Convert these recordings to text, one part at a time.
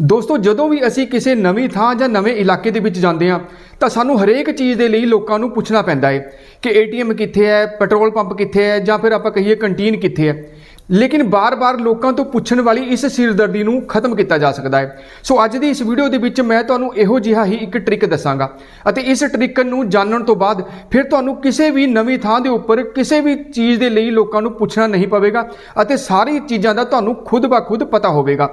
ਦੋਸਤੋ, ਜਦੋਂ ਵੀ ਅਸੀਂ ਕਿਸੇ ਨਵੀਂ ਥਾਂ ਜਾਂ ਨਵੇਂ ਇਲਾਕੇ ਦੇ ਵਿੱਚ ਜਾਂਦੇ ਹਾਂ, ਤਾਂ ਸਾਨੂੰ ਹਰੇਕ ਚੀਜ਼ ਦੇ ਲਈ ਲੋਕਾਂ ਨੂੰ ਪੁੱਛਣਾ ਪੈਂਦਾ ਹੈ ਕਿ ਏਟੀਐਮ ਕਿੱਥੇ ਹੈ, ਪੈਟਰੋਲ ਪੰਪ ਕਿੱਥੇ ਹੈ, ਜਾਂ ਫਿਰ ਆਪਾਂ ਕਹੀਏ ਕੰਟੀਨ ਕਿੱਥੇ ਹੈ। ਲੇਕਿਨ ਬਾਰ-ਬਾਰ ਲੋਕਾਂ ਤੋਂ ਪੁੱਛਣ ਵਾਲੀ ਇਸ ਸਿਰਦਰਦੀ ਨੂੰ ਖਤਮ ਕੀਤਾ ਜਾ ਸਕਦਾ ਹੈ। ਸੋ ਅੱਜ ਦੀ ਇਸ ਵੀਡੀਓ ਦੇ ਵਿੱਚ ਮੈਂ ਤੁਹਾਨੂੰ ਇਹੋ ਜਿਹਾ ਹੀ ਇੱਕ ਟ੍ਰਿਕ ਦੱਸਾਂਗਾ ਅਤੇ ਇਸ ਟ੍ਰਿਕ ਨੂੰ ਜਾਣਨ ਤੋਂ ਬਾਅਦ ਫਿਰ ਤੁਹਾਨੂੰ ਕਿਸੇ ਵੀ ਨਵੀਂ ਥਾਂ ਦੇ ਉੱਪਰ ਕਿਸੇ ਵੀ ਚੀਜ਼ ਦੇ ਲਈ ਲੋਕਾਂ ਨੂੰ ਪੁੱਛਣਾ ਨਹੀਂ ਪਵੇਗਾ ਅਤੇ ਸਾਰੀ ਚੀਜ਼ਾਂ ਦਾ ਤੁਹਾਨੂੰ ਖੁਦ ਬਾ ਪਤਾ ਹੋਵੇਗਾ।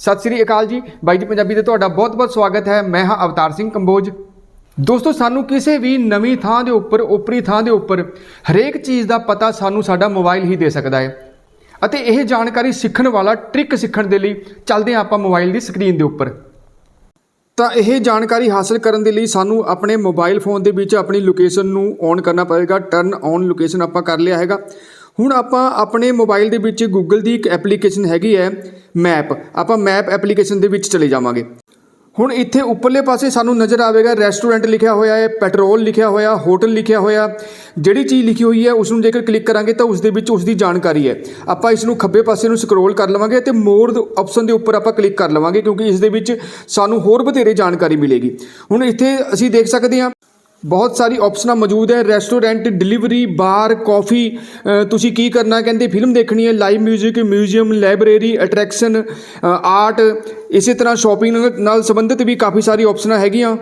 ਸਤਿ ਸ੍ਰੀ ਅਕਾਲ ਜੀ। ਬਾਈ ਜੀ ਪੰਜਾਬੀ 'ਤੇ ਤੁਹਾਡਾ ਬਹੁਤ-ਬਹੁਤ ਸਵਾਗਤ ਹੈ। ਮੈਂ ਹਾਂ ਅਵਤਾਰ ਸਿੰਘ ਕੰਬੋਜ। ਦੋਸਤੋ, ਸਾਨੂੰ ਕਿਸੇ ਵੀ ਨਵੀਂ ਥਾਂ ਦੇ ਉੱਪਰ ਓਪਰੀ ਥਾਂ ਦੇ ਉੱਪਰ ਹਰੇਕ ਚੀਜ਼ ਦਾ ਪਤਾ ਸਾਨੂੰ ਸਾਡਾ ਮੋਬਾਈਲ ਹੀ ਦੇ ਸਕਦਾ ਹੈ। ਅਤੇ ਇਹ ਜਾਣਕਾਰੀ ਸਿੱਖਣ ਵਾਲਾ ਟ੍ਰਿਕ ਸਿੱਖਣ ਦੇ ਲਈ ਚੱਲਦੇ ਹਾਂ ਆਪਾਂ ਮੋਬਾਈਲ ਦੀ ਸਕਰੀਨ ਦੇ ਉੱਪਰ। ਤਾਂ ਇਹ ਜਾਣਕਾਰੀ ਹਾਸਲ ਕਰਨ ਦੇ ਲਈ ਸਾਨੂੰ ਆਪਣੇ ਮੋਬਾਈਲ ਫੋਨ ਦੇ ਵਿੱਚ ਆਪਣੀ ਲੋਕੇਸ਼ਨ ਨੂੰ ਔਨ ਕਰਨਾ ਪਵੇਗਾ ਟਰਨ ਔਨ ਲੋਕੇਸ਼ਨ ਆਪਾਂ ਕਰ ਲਿਆ ਹੈਗਾ। ਹੁਣ ਆਪਾਂ ਆਪਣੇ ਮੋਬਾਈਲ ਦੇ ਵਿੱਚ ਗੂਗਲ ਦੀ ਇੱਕ ਐਪਲੀਕੇਸ਼ਨ ਹੈਗੀ ਹੈ ਮੈਪ ਆਪਾਂ ਮੈਪ ਐਪਲੀਕੇਸ਼ਨ ਦੇ ਵਿੱਚ ਚਲੇ ਜਾਵਾਂਗੇ। ਹੁਣ ਇੱਥੇ ਉੱਪਰਲੇ ਪਾਸੇ ਸਾਨੂੰ ਨਜ਼ਰ ਆਵੇਗਾ ਰੈਸਟੋਰੈਂਟ ਲਿਖਿਆ ਹੋਇਆ ਹੈ ਪੈਟਰੋਲ ਲਿਖਿਆ ਹੋਇਆ ਹੋਟਲ ਲਿਖਿਆ ਹੋਇਆ। ਜਿਹੜੀ ਚੀਜ਼ ਲਿਖੀ ਹੋਈ ਹੈ ਉਸ ਨੂੰ ਜੇਕਰ ਕਲਿੱਕ ਕਰਾਂਗੇ ਤਾਂ ਉਸ ਦੇ ਵਿੱਚ ਉਸ ਦੀ ਜਾਣਕਾਰੀ ਹੈ। ਆਪਾਂ ਇਸ ਨੂੰ ਖੱਬੇ ਪਾਸੇ ਨੂੰ ਸਕਰੋਲ ਕਰ ਲਵਾਂਗੇ ਤੇ ਮੋਰ ਆਪਸ਼ਨ ਦੇ ਉੱਪਰ ਆਪਾਂ ਕਲਿੱਕ ਕਰ ਲਵਾਂਗੇ ਕਿਉਂਕਿ ਇਸ ਦੇ ਵਿੱਚ ਸਾਨੂੰ ਹੋਰ ਬਥੇਰੇ ਜਾਣਕਾਰੀ ਮਿਲੇਗੀ। ਹੁਣ ਇੱਥੇ ਅਸੀਂ ਦੇਖ ਸਕਦੇ ਹਾਂ ਬਹੁਤ ਸਾਰੀ ਆਪਸ਼ਨਾਂ ਮੌਜੂਦ ਹੈ। ਰੈਸਟੋਰੈਂਟ ਡਿਲੀਵਰੀ ਬਾਰ ਕਾਫੀ ਤੁਸੀਂ ਕੀ ਕਰਨਾ? ਕਹਿੰਦੇ ਫਿਲਮ ਦੇਖਣੀ ਹੈ। Live 뮤직 museum library attraction art ਇਸੇ ਤਰ੍ਹਾਂ ਸ਼ਾਪਿੰਗ ਨਾਲ ਸੰਬੰਧਿਤ ਵੀ ਕਾਫੀ ਸਾਰੀ ਆਪਸ਼ਨਾਂ ਹੈਗੀਆਂ।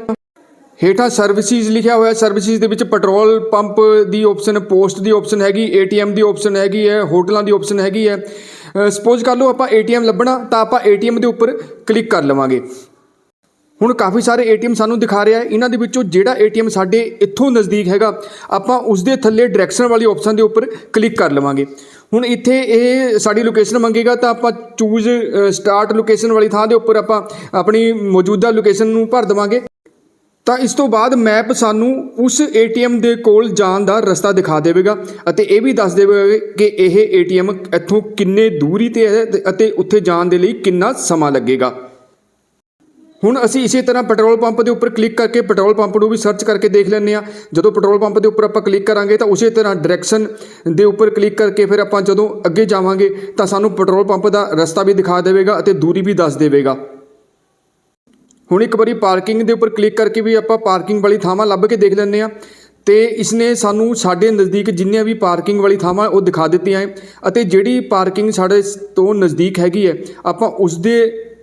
ਹੇਠਾਂ ਸਰਵਿਸਿਜ਼ ਲਿਖਿਆ ਹੋਇਆ ਸਰਵਿਸਿਜ਼ ਦੇ ਵਿੱਚ ਪੈਟਰੋਲ ਪੰਪ ਦੀ ਆਪਸ਼ਨ ਪੋਸਟ ਦੀ ਆਪਸ਼ਨ ਹੈਗੀ ਏਟੀਐਮ ਦੀ ਆਪਸ਼ਨ ਹੈਗੀ ਹੈ, ਹੋਟਲਾਂ ਦੀ ਆਪਸ਼ਨ ਹੈਗੀ ਹੈ। ਸਪੋਜ਼ ਕਰ ਲਓ ਆਪਾਂ ਏਟੀਐਮ ਲੱਭਣਾ, ਤਾਂ ਆਪਾਂ ਏਟੀਐਮ ਦੇ ਉੱਪਰ ਕਲਿੱਕ ਕਰ ਲਵਾਂਗੇ। ਹੁਣ ਕਾਫੀ ਸਾਰੇ ਏਟੀਐਮ ਸਾਨੂੰ ਦਿਖਾ ਰਿਹਾ ਹੈ। ਇਹਨਾਂ ਦੇ ਵਿੱਚੋਂ ਜਿਹੜਾ ਏਟੀਐਮ ਸਾਡੇ ਇੱਥੋਂ ਨਜ਼ਦੀਕ ਹੈਗਾ, ਆਪਾਂ ਉਸ ਦੇ ਥੱਲੇ ਡਾਇਰੈਕਸ਼ਨ ਵਾਲੀ ਆਪਸ਼ਨ ਦੇ ਉੱਪਰ ਕਲਿੱਕ ਕਰ ਲਵਾਂਗੇ। ਹੁਣ ਇੱਥੇ ਇਹ ਸਾਡੀ ਲੋਕੇਸ਼ਨ ਮੰਗੇਗਾ ਤਾਂ ਆਪਾਂ ਚੂਜ਼ ਸਟਾਰਟ ਲੋਕੇਸ਼ਨ ਵਾਲੀ ਥਾਂ ਦੇ ਉੱਪਰ ਆਪਾਂ ਆਪਣੀ ਮੌਜੂਦਾ ਲੋਕੇਸ਼ਨ ਨੂੰ ਭਰ ਦੇਵਾਂਗੇ। ਤਾਂ ਇਸ ਤੋਂ ਬਾਅਦ ਮੈਪ ਸਾਨੂੰ ਉਸ ਏਟੀਐਮ ਦੇ ਕੋਲ ਜਾਣ ਦਾ ਰਸਤਾ ਦਿਖਾ ਦੇਵੇਗਾ ਅਤੇ ਇਹ ਵੀ ਦੱਸ ਦੇਵੇਗਾ ਕਿ ਇਹ ਏਟੀਐਮ ਇੱਥੋਂ ਕਿੰਨੇ ਦੂਰੀ ਤੇ ਹੈ ਅਤੇ ਉੱਥੇ ਜਾਣ ਦੇ ਲਈ ਕਿੰਨਾ ਸਮਾਂ ਲੱਗੇਗਾ। ਹੁਣ ਅਸੀਂ ਇਸੇ ਤਰ੍ਹਾਂ ਪੈਟਰੋਲ ਪੰਪ ਦੇ ਉੱਪਰ ਕਲਿੱਕ ਕਰਕੇ ਪੈਟਰੋਲ ਪੰਪ ਨੂੰ ਵੀ ਸਰਚ ਕਰਕੇ ਦੇਖ ਲੈਂਦੇ ਆ ਜਦੋਂ ਪੈਟਰੋਲ ਪੰਪ ਦੇ ਉੱਪਰ ਆਪਾਂ ਕਲਿੱਕ ਕਰਾਂਗੇ ਤਾਂ ਉਸੇ ਤਰ੍ਹਾਂ ਡਾਇਰੈਕਸ਼ਨ ਦੇ ਉੱਪਰ ਕਲਿੱਕ ਕਰਕੇ ਫਿਰ ਆਪਾਂ ਜਦੋਂ ਅੱਗੇ ਜਾਵਾਂਗੇ ਤਾਂ ਸਾਨੂੰ ਪੈਟਰੋਲ ਪੰਪ ਦਾ ਰਸਤਾ ਵੀ ਦਿਖਾ ਦੇਵੇਗਾ ਅਤੇ ਦੂਰੀ ਵੀ ਦੱਸ ਦੇਵੇਗਾ। ਹੁਣ ਇੱਕ ਵਾਰੀ ਪਾਰਕਿੰਗ ਦੇ ਉੱਪਰ ਕਲਿੱਕ ਕਰਕੇ ਵੀ ਆਪਾਂ ਪਾਰਕਿੰਗ ਵਾਲੀ ਥਾਵਾਂ ਲੱਭ ਕੇ ਦੇਖ ਲੈਂਦੇ ਆ ਤੇ ਇਸਨੇ ਸਾਨੂੰ ਸਾਡੇ ਨਜ਼ਦੀਕ ਜਿੰਨੀਆਂ ਵੀ ਪਾਰਕਿੰਗ ਵਾਲੀ ਥਾਵਾਂ ਉਹ ਦਿਖਾ ਦਿੱਤੀਆਂ ਹੈ ਅਤੇ ਜਿਹੜੀ ਪਾਰਕਿੰਗ ਸਾਡੇ ਤੋਂ ਨਜ਼ਦੀਕ ਹੈਗੀ ਹੈ, ਆਪਾਂ ਉਸ ਦੇ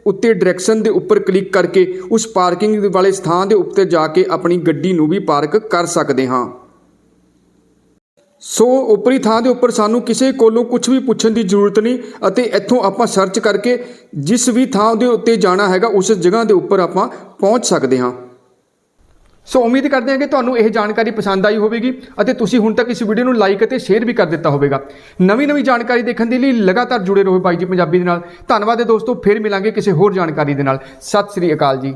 ਉੱਤੇ ਡਾਇਰੈਕਸ਼ਨ ਦੇ ਉੱਪਰ ਕਲਿੱਕ ਕਰਕੇ ਉਸ ਪਾਰਕਿੰਗ ਵਾਲੇ ਸਥਾਨ ਦੇ ਉੱਤੇ ਜਾ ਕੇ ਆਪਣੀ ਗੱਡੀ ਨੂੰ ਵੀ ਪਾਰਕ ਕਰ ਸਕਦੇ ਹਾਂ। ਸੋ ਉੱਪਰੀ ਥਾਂ ਦੇ ਉੱਪਰ ਸਾਨੂੰ ਕਿਸੇ ਕੋਲੋਂ ਕੁਝ ਵੀ ਪੁੱਛਣ ਦੀ ਜ਼ਰੂਰਤ ਨਹੀਂ ਅਤੇ ਇੱਥੋਂ ਆਪਾਂ ਸਰਚ ਕਰਕੇ ਜਿਸ ਵੀ ਥਾਂ ਦੇ ਉੱਤੇ ਜਾਣਾ ਹੈਗਾ ਉਸ ਜਗ੍ਹਾ ਦੇ ਉੱਪਰ ਆਪਾਂ ਪਹੁੰਚ ਸਕਦੇ ਹਾਂ। ਸੋ ਉਮੀਦ ਕਰਦੇ ਹਾਂ ਕਿ ਤੁਹਾਨੂੰ ਇਹ ਜਾਣਕਾਰੀ ਪਸੰਦ ਆਈ ਹੋਵੇਗੀ ਅਤੇ ਤੁਸੀਂ ਹੁਣ ਤੱਕ ਇਸ ਵੀਡੀਓ ਨੂੰ ਲਾਈਕ ਅਤੇ ਸ਼ੇਅਰ ਵੀ ਕਰ ਦਿੱਤਾ ਹੋਵੇਗਾ। ਨਵੀਂ ਨਵੀਂ ਜਾਣਕਾਰੀ ਦੇਖਣ ਦੇ ਲਈ ਲਗਾਤਾਰ ਜੁੜੇ ਰਹੋ ਬਾਈ ਜੀ ਪੰਜਾਬੀ ਦੇ ਨਾਲ। ਧੰਨਵਾਦ ਹੈ ਦੋਸਤੋ, ਫਿਰ ਮਿਲਾਂਗੇ ਕਿਸੇ ਹੋਰ ਜਾਣਕਾਰੀ ਦੇ ਨਾਲ। ਸਤਿ ਸ੍ਰੀ ਅਕਾਲ ਜੀ।